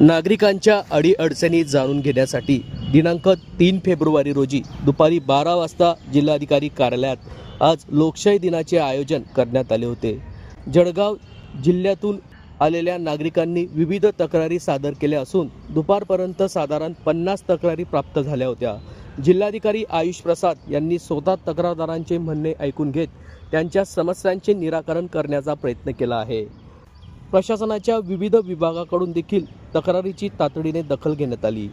नागरिकांच्या अडीअडचणी जाणून घेण्यासाठी दिनांक तीन फेब्रुवारी रोजी दुपारी बारा वाजता जिल्हाधिकारी कार्यालयात आज लोकशाही दिनाचे आयोजन करण्यात आले होते. जळगाव जिल्ह्यातून आलेल्या नागरिकांनी विविध तक्रारी सादर केल्या असून दुपारपर्यंत साधारण पन्नास तक्रारी प्राप्त झाल्या होत्या. जिल्हाधिकारी आयुष प्रसाद यांनी स्वतः तक्रारदारांचे म्हणणे ऐकून घेत त्यांच्या समस्यांचे निराकरण करण्याचा प्रयत्न केला आहे. प्रशासनाच्या विविध विभागाकडून देखील तक्रारीची तातडीने दखल घेण्यात आली.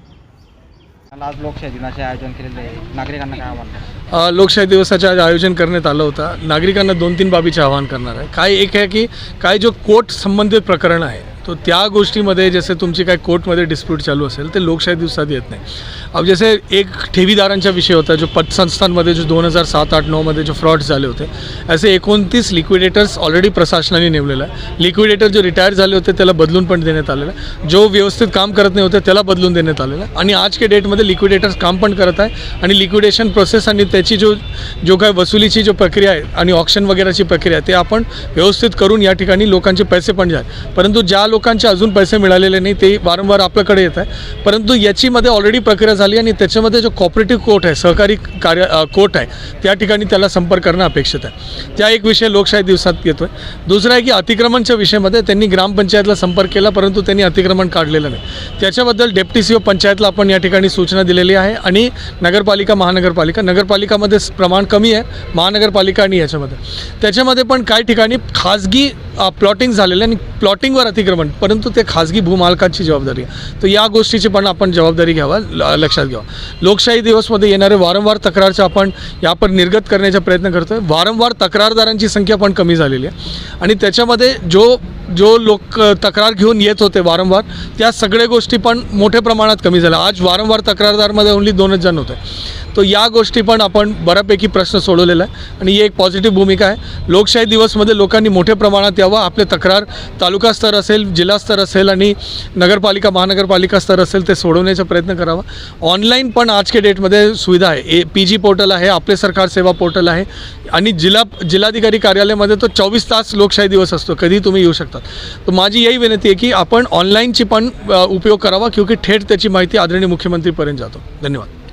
आज लोकशाही दिनाचे आयोजन केलेले आहे. नागरिकांना काय आव्हान लोकशाही दिवसाचे आज आयोजन करण्यात आलं होतं. नागरिकांना दोन तीन बाबीचे आवाहन करणार आहे. काय एक आहे की काय जो कोर्ट संबंधित प्रकरण आहे तो त्या गोष्टीमध्ये जसे तुमची काय कोर्टमध्ये डिस्प्यूट चालू असेल ते लोकशाही दिवसात येत नाही. अब जसे एक ठेवीदारांचा विषय होता जो पतसंस्थांमध्ये जो दोन हजार सात आठ नऊमध्ये जो फ्रॉड्स झाले होते असे एकोणतीस लिक्विडेटर्स ऑलरेडी प्रशासनाने नेमलेला आहे. लिक्विडेटर जो रिटायर झाले होते त्याला बदलून पण देण्यात आलेलं आहे. जो व्यवस्थित काम करत नाही होते त्याला बदलून देण्यात आलेलं आहे. आणि आज के डेटमध्ये लिक्विडेटर्स काम पण करत आहे आणि लिक्विडेशन प्रोसेस आणि त्याची जो जो काय वसुलीची जो प्रक्रिया आहे आणि ऑप्शन वगैरेची प्रक्रिया आहे ते आपण व्यवस्थित करून या ठिकाणी लोकांचे पैसे पण जाईल. परंतु ज्या लोकांचे अजून पैसे मिळालेले नाही ते वारंवार आपल्याकडे येत आहे. परंतु याचीमध्ये ऑलरेडी प्रक्रिया झाली आणि त्याच्यामध्ये जो कॉपरेटिव्ह कोर्ट आहे सहकारी कार्य कोर्ट आहे त्या ठिकाणी त्याला संपर्क करणं अपेक्षित आहे. त्या एक विषय लोकशाही दिवसात येतो आहे दुसरा आहे की अतिक्रमणच्या विषयामध्ये त्यांनी ग्रामपंचायतला संपर्क केला परंतु त्यांनी अतिक्रमण काढलेलं नाही. त्याच्याबद्दल डेप्टी सी ओ पंचायतला आपण या ठिकाणी सूचना दिलेली आहे आणि नगरपालिका महानगरपालिका नगरपालिकामध्ये प्रमाण कमी आहे महानगरपालिका आणि याच्यामध्ये. त्याच्यामध्ये पण काही ठिकाणी खाजगी प्लॉटिंग झालेलं आणि प्लॉटिंगवर अतिक्रमण परंतु ते खाजगी भूमालकांची जबाबदारी आहे. तर या गोष्टीची पण आपण जबाबदारी घ्यावा ल- लक्षात घ्यावा. लोकशाही दिवसमध्ये येणारे वारंवार तक्रारचे आपण यापर निर्गत करण्याचा प्रयत्न करतो आहे वारंवार तक्रारदारांची संख्या पण कमी झालेली आहे. आणि त्याच्यामध्ये जो जो लोक तक्रार घेऊन येत होते वारंवार त्या सगळ्या गोष्टी पण मोठ्या प्रमाणात कमी झाल्या. आज वारंवार तक्रारदारमध्ये ओनली दोनच जण होते. तो या गोष्टी पण आपण बऱ्यापैकी प्रश्न सोडवलेला आहे. आणि ही एक पॉझिटिव्ह भूमिका आहे. लोकशाही दिवसमध्ये लोकांनी मोठ्या प्रमाणात यावं. आपले तक्रार तालुका स्तर असेल जिल्हा स्तर असेल आणि नगरपालिका महानगरपालिका स्तर असेल ते सोडवण्याचा प्रयत्न करावा. ऑनलाईन पण आज के डेटमध्ये सुविधा आहे. ए पी जी पोर्टल आहे आपले सरकार सेवा पोर्टल आहे. आणि जिल्हा जिल्हाधिकारी कार्यालयामध्ये तो चोवीस तास लोकशाही दिवस असतो. कधी तुम्ही येऊ शकतात तर माझी यही विनंती आहे की आपण ऑनलाईनची पण उपयोग करावा क्योंकि थेट त्याची माहिती आदरणीय मुख्यमंत्रीपर्यंत जातो. धन्यवाद.